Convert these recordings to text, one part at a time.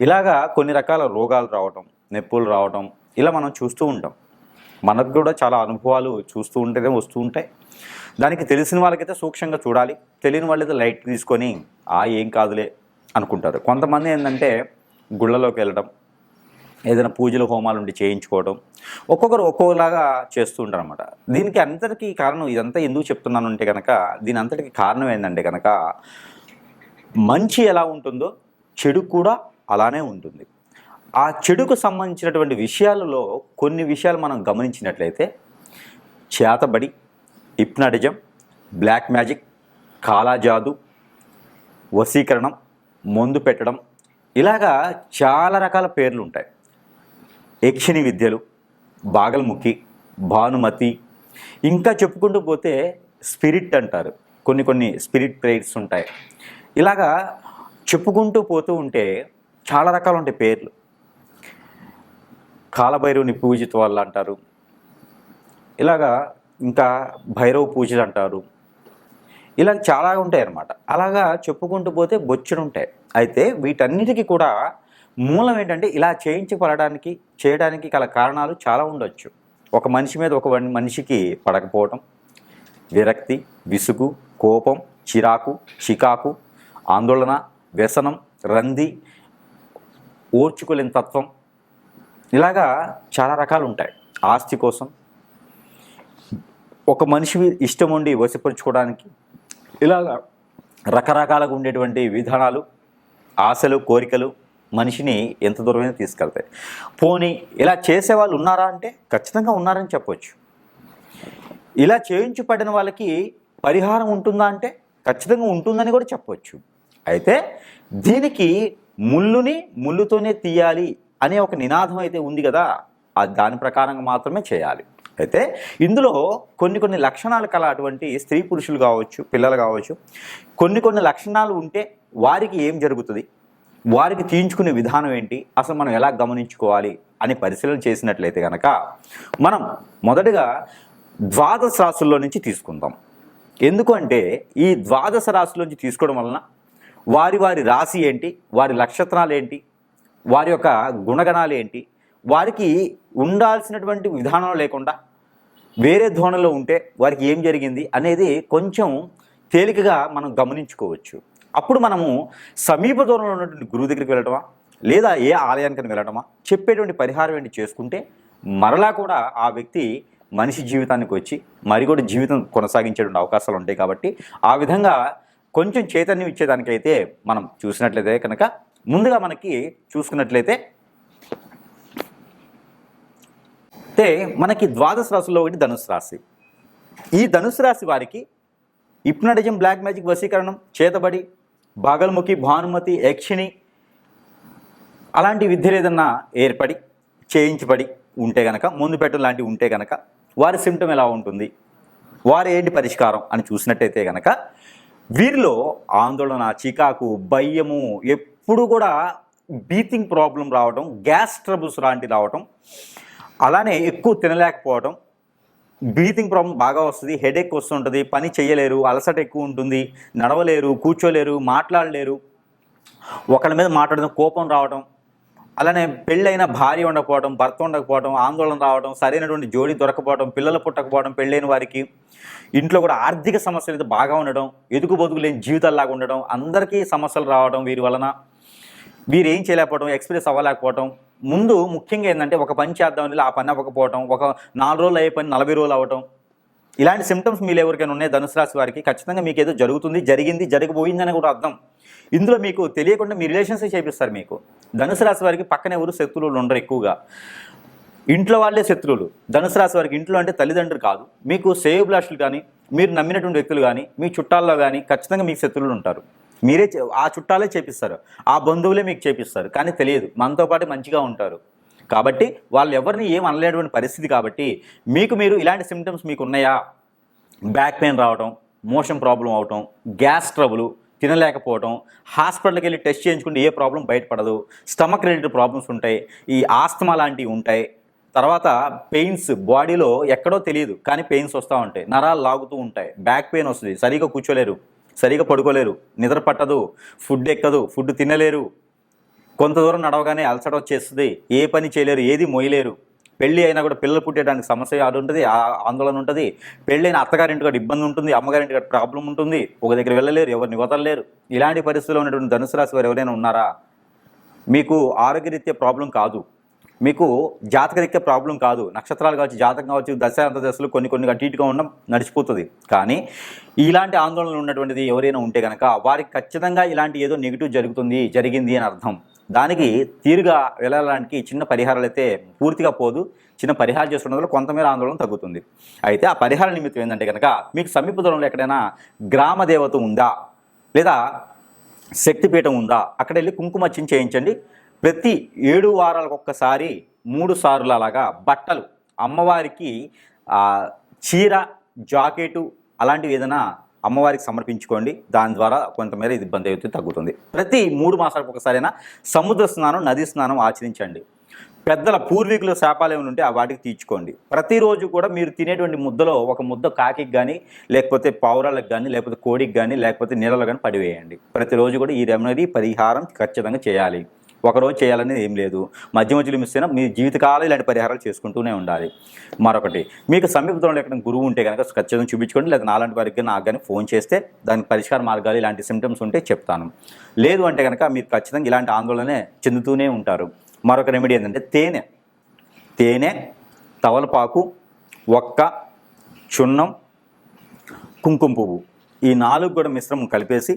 ఇలాగా కొన్ని రకాల రోగాలు రావటం నొప్పులు రావటం ఇలా మనం చూస్తూ ఉంటాం. మనకు కూడా చాలా అనుభవాలు చూస్తూ ఉంటేనే వస్తూ ఉంటాయి. దానికి తెలిసిన వాళ్ళకైతే సూక్ష్మంగా చూడాలి. తెలియని వాళ్ళైతే లైట్ తీసుకొని ఆ ఏం కాదులే అనుకుంటారు. కొంతమంది ఏంటంటే గుళ్ళలోకి వెళ్ళడం ఏదైనా పూజలు హోమాలు ఉండి చేయించుకోవడం ఒక్కొక్కరు ఒక్కొక్కలాగా చేస్తూ ఉంటారు అనమాట దీనికి అంతటికీ కారణం ఇదంతా ఎందుకు చెప్తున్నాను అంటే కనుక దీని అంతటికి కారణం ఏంటంటే కనుక మంచి ఎలా ఉంటుందో చెడు కూడా అలానే ఉంటుంది. ఆ చెడుకు సంబంధించినటువంటి విషయాలలో కొన్ని విషయాలు మనం గమనించినట్లయితే చేతబడి హిప్నాటిజం బ్లాక్ మ్యాజిక్ కాలాజాదు వశీకరణం మందు పెట్టడం ఇలాగా చాలా రకాల పేర్లు ఉంటాయి. యక్షిణి విద్యలు బాగల్ముఖి భానుమతి ఇంకా చెప్పుకుంటూ పోతే స్పిరిట్ అంటారు. కొన్ని కొన్ని స్పిరిట్ ప్రేయర్స్ ఉంటాయి. ఇలాగా చెప్పుకుంటూ పోతూ ఉంటే చాలా రకాలు ఉంటాయి పేర్లు. కాలభైరవుని పూజిత వాళ్ళు అంటారు. ఇలాగా ఇంకా భైరవ పూజలు అంటారు. ఇలా చాలా ఉంటాయి అన్నమాట. అలాగా చెప్పుకుంటూ పోతే బొచ్చుడు ఉంటాయి. అయితే వీటన్నిటికీ కూడా మూలం ఏంటంటే ఇలా చేయించబడడానికి చేయడానికి గల కారణాలు చాలా ఉండొచ్చు. ఒక మనిషి మీద ఒక వన్- మనిషికి పడకపోవటం విరక్తి విసుగు కోపం చిరాకు చికాకు ఆందోళన వ్యసనం రంది ఓర్చుకోలేని తత్వం. ఇలాగా చాలా రకాలు ఉంటాయి ఆస్తి కోసం ఒక మనిషి ఇష్టం ఉండి వశపరుచుకోవడానికి ఇలాగా రకరకాలుగా ఉండేటువంటి విధానాలు ఆశలు కోరికలు మనిషిని ఎంత దూరమైనా తీసుకెళ్తాయి. పోనీ ఇలా చేసేవాళ్ళు ఉన్నారా అంటే ఖచ్చితంగా ఉన్నారని చెప్పవచ్చు ఇలా చేయించబడిన వాళ్ళకి పరిహారం ఉంటుందా అంటే ఖచ్చితంగా ఉంటుందని కూడా చెప్పవచ్చు అయితే దీనికి ముళ్ళుని ముళ్ళుతోనే తీయాలి అనే ఒక నినాదం అయితే ఉంది కదా అది దాని ప్రకారంగా మాత్రమే చేయాలి. అయితే ఇందులో కొన్ని కొన్ని లక్షణాలు కల అటువంటి స్త్రీ పురుషులు కావచ్చు పిల్లలు కావచ్చు కొన్ని కొన్ని లక్షణాలు ఉంటే వారికి ఏం జరుగుతుంది? వారికి తీయించుకునే విధానం ఏంటి? అసలు మనం ఎలా గమనించుకోవాలి? అని పరిశీలన చేసినట్లయితే కనుక మనం మొదటగా ద్వాదశ రాశుల్లో నుంచి తీసుకుందాం. ఎందుకంటే ఈ ద్వాదశ రాశుల నుంచి తీసుకోవడం వలన వారి వారి రాశి ఏంటి? వారి నక్షత్రాలు ఏంటి? వారి యొక్క గుణగణాలు ఏంటి? వారికి ఉండాల్సినటువంటి విధానం లేకుండా వేరే ధోరణిలో ఉంటే వారికి ఏం జరిగింది అనేది కొంచెం తేలికగా మనం గమనించుకోవచ్చు. అప్పుడు మనము సమీప దూరంలో ఉన్నటువంటి గురువు దగ్గరికి వెళ్ళటమా? లేదా ఏ ఆలయానికి వెళ్ళటమా? చెప్పేటువంటి పరిహారం ఏంటి చేసుకుంటే మరలా కూడా ఆ వ్యక్తి మనిషి జీవితానికి వచ్చి మరి కూడా జీవితం కొనసాగించేటువంటి అవకాశాలు ఉంటాయి కాబట్టి ఆ విధంగా కొంచెం చైతన్యం ఇచ్చేదానికైతే మనం చూసినట్లయితే కనుక ముందుగా మనకి చూసుకున్నట్లయితే అయితే మనకి ద్వాదశ రాశుల్లో ఒకటి ధనుసు రాశి. ఈ ధనుసు రాశి వారికి హిప్నటిజం బ్లాక్ మ్యాజిక్ వశీకరణం చేతబడి భాగల్ముఖి భానుమతి యక్షిణి అలాంటి విద్యలు ఏదన్నా ఏర్పడి చేయించబడి ఉంటే గనక ముందు పెట్టడం లాంటివి ఉంటే గనక వారి సిమ్టమ్ ఎలా ఉంటుంది? వారు ఏంటి పరిష్కారం అని చూసినట్టయితే గనక వీరిలో ఆందోళన చికాకు భయము ఎప్పుడు కూడా బీతింగ్ ప్రాబ్లం రావడం గ్యాస్ ట్రబుల్స్ లాంటివి రావడం అలానే ఎక్కువ తినలేకపోవడం బ్రీతింగ్ ప్రాబ్లం బాగా వస్తుంది హెడేక్ వస్తుంటుంది పని చేయలేరు అలసట ఎక్కువ ఉంటుంది నడవలేరు కూర్చోలేరు మాట్లాడలేరు ఒకళ్ళ మీద మాట్లాడడం కోపం రావడం అలానే పెళ్ళైన భార్య ఉండకపోవడం భర్త ఉండకపోవడం ఆందోళన రావడం సరైనటువంటి జోడి దొరకపోవడం పిల్లలు పుట్టకపోవడం పెళ్ళైన వారికి ఇంట్లో కూడా ఆర్థిక సమస్యలు అయితే బాగా ఉండడం ఎదుగు బతుకు లేని జీవితాల్లాగా ఉండడం అందరికీ సమస్యలు రావడం వీరి వలన వీరు ఏం చేయలేకపోవడం ఎక్స్ప్రెస్ అవ్వలేకపోవడం. ముందు ముఖ్యంగా ఏంటంటే ఒక పని చేద్దామని ఆ పని అవ్వకపోవడం ఒక నాలుగు రోజులు అయ్యే పని నలభై రోజులు అవ్వటం. ఇలాంటి సిమ్టమ్స్ మీరు ఎవరికైనా ఉన్నాయి? ధనుసు రాశి వారికి ఖచ్చితంగా మీకు ఏదో జరుగుతుంది జరిగింది జరిగిపోయిందని కూడా అర్థం. ఇందులో మీకు తెలియకుండా మీ రిలేషన్షిప్ చేపిస్తారు మీకు. ధనుసు రాశి వారికి పక్కన ఎవరు? శత్రువులు ఉండరు ఎక్కువగా. ఇంట్లో వాళ్ళే శత్రువులు. ధనుసు రాశి వారికి ఇంట్లో అంటే తల్లిదండ్రులు కాదు. మీకు సేవ్ బ్లాస్టులు కానీ మీరు నమ్మినటువంటి వ్యక్తులు కానీ మీ చుట్టాల్లో కానీ ఖచ్చితంగా మీకు శత్రువులు ఉంటారు. మీరే ఆ చుట్టాలే చేపిస్తారు. ఆ బంధువులే మీకు చేపిస్తారు. కానీ తెలియదు. మనతో పాటు మంచిగా ఉంటారు. కాబట్టి వాళ్ళు ఎవరిని ఏం అనలేటువంటి పరిస్థితి కాబట్టి మీకు మీరు ఇలాంటి సిమ్టమ్స్ మీకు ఉన్నాయా? బ్యాక్ పెయిన్ రావడం మోషన్ ప్రాబ్లం అవటం గ్యాస్ ట్రబుల్ తినలేకపోవడం హాస్పిటల్కి వెళ్ళి టెస్ట్ చేయించుకుంటే ఏ ప్రాబ్లం బయటపడదు స్టమక్ రిలేటెడ్ ప్రాబ్లమ్స్ ఉంటాయి ఈ ఆస్తమా లాంటివి ఉంటాయి. తర్వాత పెయిన్స్ బాడీలో ఎక్కడో తెలియదు కానీ పెయిన్స్ వస్తూ ఉంటాయి. నరాలు లాగుతూ ఉంటాయి. బ్యాక్ పెయిన్ వస్తుంది. సరిగా కూర్చోలేరు. సరిగా పడుకోలేరు. నిద్ర పట్టదు. ఫుడ్ ఎక్కదు. ఫుడ్ తినలేరు. కొంత దూరం నడవగానే అలసట వచ్చేస్తుంది. ఏ పని చేయలేరు ఏది మోయలేరు. పెళ్ళి అయినా కూడా పిల్లలు పుట్టేయడానికి సమస్య అది ఉంటుంది ఆ ఆందోళన ఉంటుంది. పెళ్ళైన అత్తగారింటి కూడా ఇబ్బంది ఉంటుంది అమ్మగారింటి కూడా ప్రాబ్లం ఉంటుంది. ఒక దగ్గర వెళ్ళలేరు ఎవరిని వదలలేరు. ఇలాంటి పరిస్థితుల్లో ఉన్నటువంటి ధనుసు రాశి వారు ఎవరైనా ఉన్నారా? మీకు ఆరోగ్యరీత్యా ప్రాబ్లం కాదు. మీకు జాతకరీత్యా ప్రాబ్లం కాదు. నక్షత్రాలు కావచ్చు జాతకం కావచ్చు దశ అంత దశలు కొన్ని కొన్ని అటు ఇటుగా ఉండడం నడిచిపోతుంది. కానీ ఇలాంటి ఆందోళనలు ఉన్నటువంటిది ఎవరైనా ఉంటే కనుక వారికి ఖచ్చితంగా ఇలాంటి ఏదో నెగిటివ్ జరుగుతుంది జరిగింది అని అర్థం. దానికి తీరుగా వెళ్ళడానికి చిన్న పరిహారాలు అయితే పూర్తిగా పోదు. చిన్న పరిహారం చేసుకోవడం వల్ల కొంతమేర ఆందోళన తగ్గుతుంది. అయితే ఆ పరిహార నిమిత్తం ఏంటంటే కనుక మీకు సమీప దూరంలో ఎక్కడైనా గ్రామ దేవత ఉందా? లేదా శక్తిపీఠం ఉందా? అక్కడ వెళ్ళి కుంకుమర్చన చేయించండి. ప్రతి ఏడు వారాలకు ఒక్కసారి మూడు సార్లు అలాగా బట్టలు అమ్మవారికి చీర జాకెటు అలాంటివి ఏదైనా అమ్మవారికి సమర్పించుకోండి. దాని ద్వారా కొంతమేర ఇది ఇబ్బంది అయితే తగ్గుతుంది. ప్రతి మూడు మాసాలకు ఒకసారైనా సముద్ర స్నానం నది స్నానం ఆచరించండి. పెద్దల పూర్వీకుల శాపాలు ఏమైనా ఉంటే ఆ వాటికి తీర్చుకోండి. ప్రతిరోజు కూడా మీరు తినేటువంటి ముద్దలో ఒక ముద్ద కాకికి కానీ లేకపోతే పావురాలకు కానీ లేకపోతే కోడికి కానీ లేకపోతే నీళ్ళలో కానీ పడివేయండి. ప్రతిరోజు కూడా ఈ రెమెడీ పరిహారం ఖచ్చితంగా చేయాలి. ఒకరోజు చేయాలనేది ఏం లేదు. మధ్య మధ్యలో మిస్ అయినా మీ జీవితకాలం ఇలాంటి పరిహారాలు చేసుకుంటూనే ఉండాలి. మరొకటి మీకు సమీపంలో ఎక్కడ గురువు ఉంటే కనుక ఖచ్చితంగా చూపించుకోండి. లేదా నాలాంటి వారికి నాకు కానీ ఫోన్ చేస్తే దానికి పరిష్కార మార్గాలు ఇలాంటి సిమ్టమ్స్ ఉంటే చెప్తాను. లేదు అంటే కనుక మీరు ఖచ్చితంగా ఇలాంటి ఆందోళనే చెందుతూనే ఉంటారు. మరొక రెమెడీ ఏంటంటే తేనె. తేనె తవలపాకు ఒక్క చున్నం కుంకుమ పువ్వు. ఈ నాలుగు కూడా మిశ్రమం కలిపేసి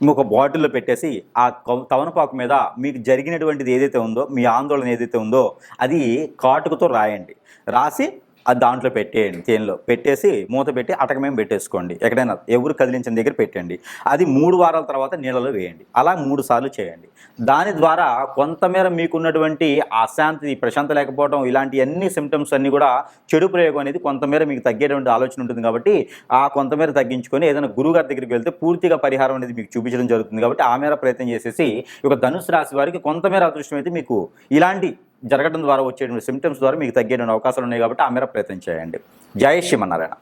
ఒక బాటిల్లో పెట్టేసి ఆ తవనపాకు మీద మీకు జరిగినటువంటిది ఏదైతే ఉందో మీ ఆందోళన ఏదైతే ఉందో అది కాటుకతో రాయండి. రాసి అది దాంట్లో పెట్టేయండి తేనెలో పెట్టేసి మూత పెట్టి అటకమేం పెట్టేసుకోండి. ఎక్కడైనా ఎవరు కదిలించిన దగ్గర పెట్టండి. అది మూడు వారాల తర్వాత నీళ్ళలో వేయండి. అలా మూడు సార్లు చేయండి. దాని ద్వారా కొంతమేర మీకున్నటువంటి అశాంతి ప్రశాంత లేకపోవడం ఇలాంటి అన్ని సిమ్టమ్స్ అన్నీ కూడా చెడు ప్రయోగం అనేది కొంతమేర మీకు తగ్గేటువంటి ఆలోచన ఉంటుంది కాబట్టి ఆ కొంతమేర తగ్గించుకొని ఏదైనా గురువు గారి దగ్గరికి వెళ్తే పూర్తిగా పరిహారం అనేది మీకు చూపించడం జరుగుతుంది కాబట్టి ఆ మేర ప్రయత్నం చేసేసి ఒక ధనుసు రాశి వారికి కొంతమేర అదృష్టం అయితే మీకు ఇలాంటి జరగడం ద్వారా వచ్చేటువంటి సిమ్టమ్స్ ద్వారా మీకు తగ్గేటువంటి అవకాశాలు ఉన్నాయి కాబట్టి ఆ మేర ప్రయత్నం చేయండి. జయ శ్రీమన్నారాయణ.